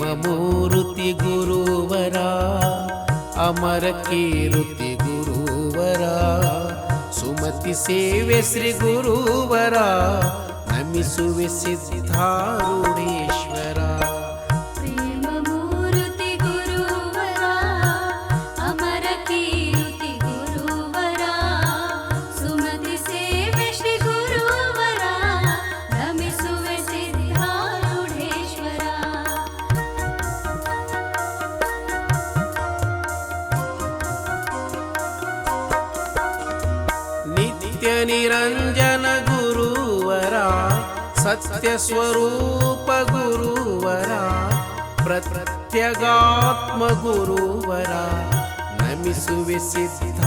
ಮೂರುತಿ ಗುರುವರ ಅಮರ ಕೀರುತಿ ಗುರುವರ ಸುಮತಿ ಸೇವೆ ಶ್ರೀ ಗುರುವರ ನಮಿಸುವೆ ಸಿದ್ಧಾರು निरञ्जन गुरुवरा सत्यस्वरूप गुरुवरा प्रत्यगात्म गुरुवरा नमिसु विसिद्धारुणीश्वर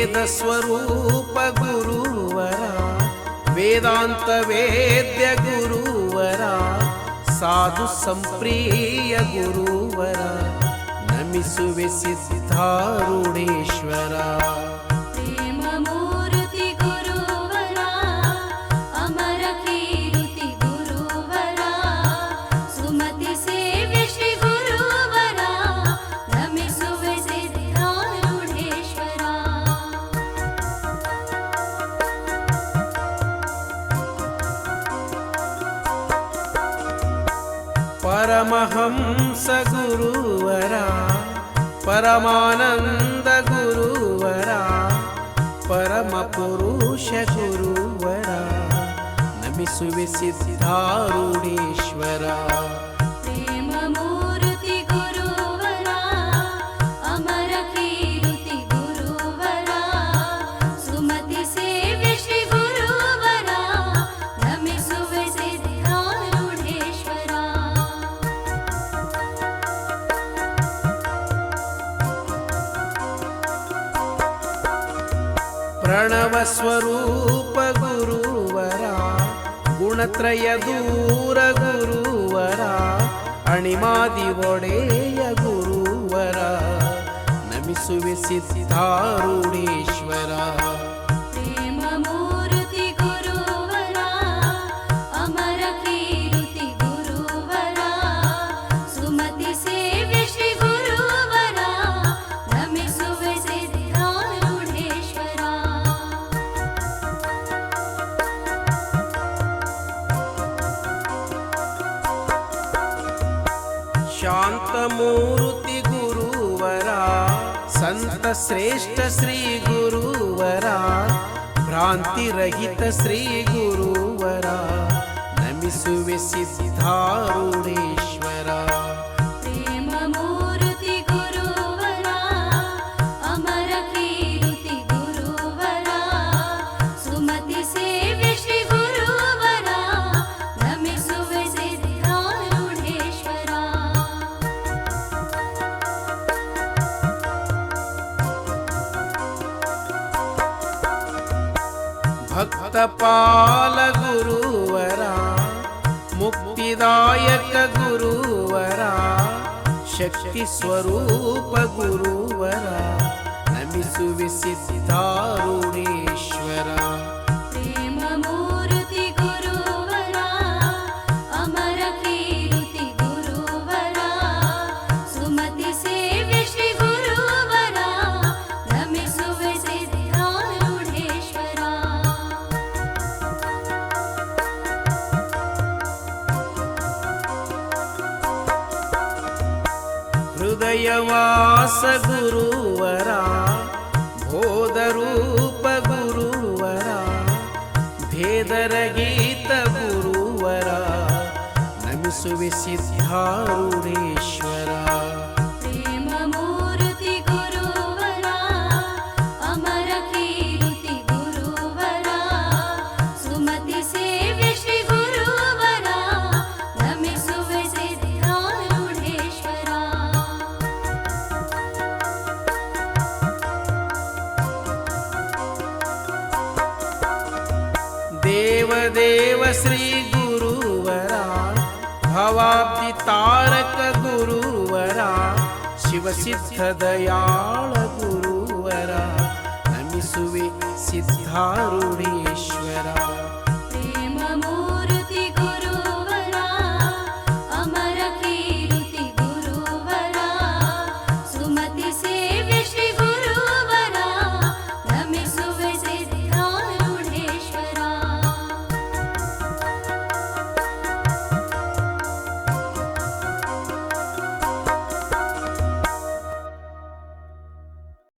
वेदस्वरूप गुरुवरा वेदान्तवेद्य गुरुवरा साधु सम्प्रिय गुरुवरा नमिसुवे सिद्धारुणेश्वरा। परमहंस गुरुवरा परमानंद गुरुवरा परमपुरुष गुरुवरा नमिसुवे सिद्धारूढेश्वरा ಸ್ವರೂಪ ಗುರುವರ ಗುಣತ್ರಯ ದೂರ ಗುರುವರ ಅಣಿಮಾದಿ ಒಡೆಯ ಗುರುವರ ನಮಿಸುವೆ ಸಿದ್ಧಾರೂಢೇಶ್ವರ. मूर्ति गुरुवरा। सन्तश्रेष्ठ श्रीगुरुवरा भ्रान्तिरहित श्रीगुरुवरा धिसि धारुणे ಭಕ್ತ ಪಾಲ ಗುರುವರ ಮುಕ್ತಿದಾಯಕ ಗುರುವರ ಶಕ್ತಿ ಸ್ವರೂಪ ಗುರುವರ ನಮಿಸುವೆ ಸಿದ್ಧಾರೂಢೇಶ್ವರ ಹೃದಯವಾಸ ಗುರುವರ ಬೋಧರೂಪ ಗುರುವರ? ಭೇದರಗೀತ ಗುರುವರ? ನಮಿಸುವೆ ಸಿದ್ಧಾರೂಢೇಶ್ವರ? देव श्री गुरुवरा भवाब्दि तारक गुरुवरा शिवसिद्धदयाळ गुरुवरा नमिसुवे सिद्धारूढेश्वरा